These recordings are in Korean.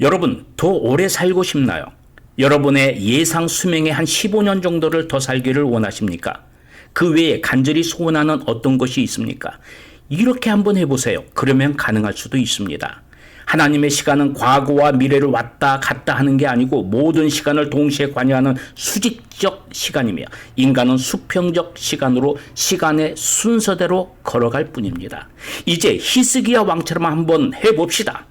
여러분, 더 오래 살고 싶나요? 여러분의 예상 수명의 한 15년 정도를 더 살기를 원하십니까? 그 외에 간절히 소원하는 어떤 것이 있습니까? 이렇게 한번 해보세요. 그러면 가능할 수도 있습니다. 하나님의 시간은 과거와 미래를 왔다 갔다 하는 게 아니고 모든 시간을 동시에 관여하는 수직적 시간이며 인간은 수평적 시간으로 시간의 순서대로 걸어갈 뿐입니다. 이제 히스기야 왕처럼 한번 해봅시다.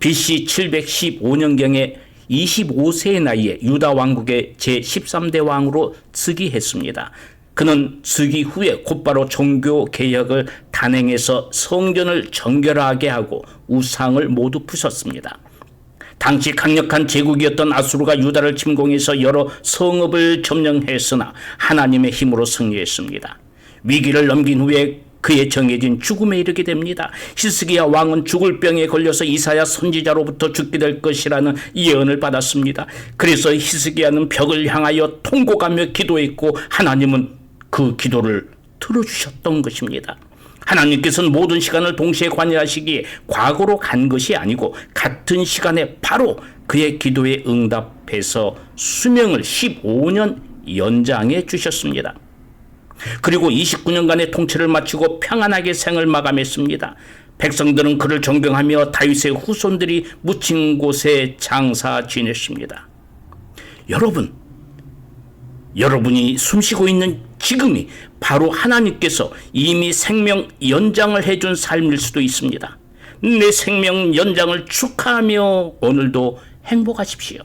BC 715년경에 25세의 나이에 유다 왕국의 제13대 왕으로 즉위했습니다. 그는 즉위 후에 곧바로 종교 개혁을 단행해서 성전을 정결하게 하고 우상을 모두 부셨습니다. 당시 강력한 제국이었던 아수르가 유다를 침공해서 여러 성읍을 점령했으나 하나님의 힘으로 승리했습니다. 위기를 넘긴 후에 그의 정해진 죽음에 이르게 됩니다. 히스기야 왕은 죽을 병에 걸려서 이사야 선지자로부터 죽게 될 것이라는 예언을 받았습니다. 그래서 히스기야는 벽을 향하여 통곡하며 기도했고 하나님은 그 기도를 들어주셨던 것입니다. 하나님께서는 모든 시간을 동시에 관여하시기에 과거로 간 것이 아니고 같은 시간에 바로 그의 기도에 응답해서 수명을 15년 연장해 주셨습니다. 그리고 29년간의 통치를 마치고 평안하게 생을 마감했습니다. 백성들은 그를 존경하며 다윗의 후손들이 묻힌 곳에 장사 지냈습니다. 여러분, 여러분이 숨쉬고 있는 지금이 바로 하나님께서 이미 생명 연장을 해준 삶일 수도 있습니다. 내 생명 연장을 축하하며 오늘도 행복하십시오.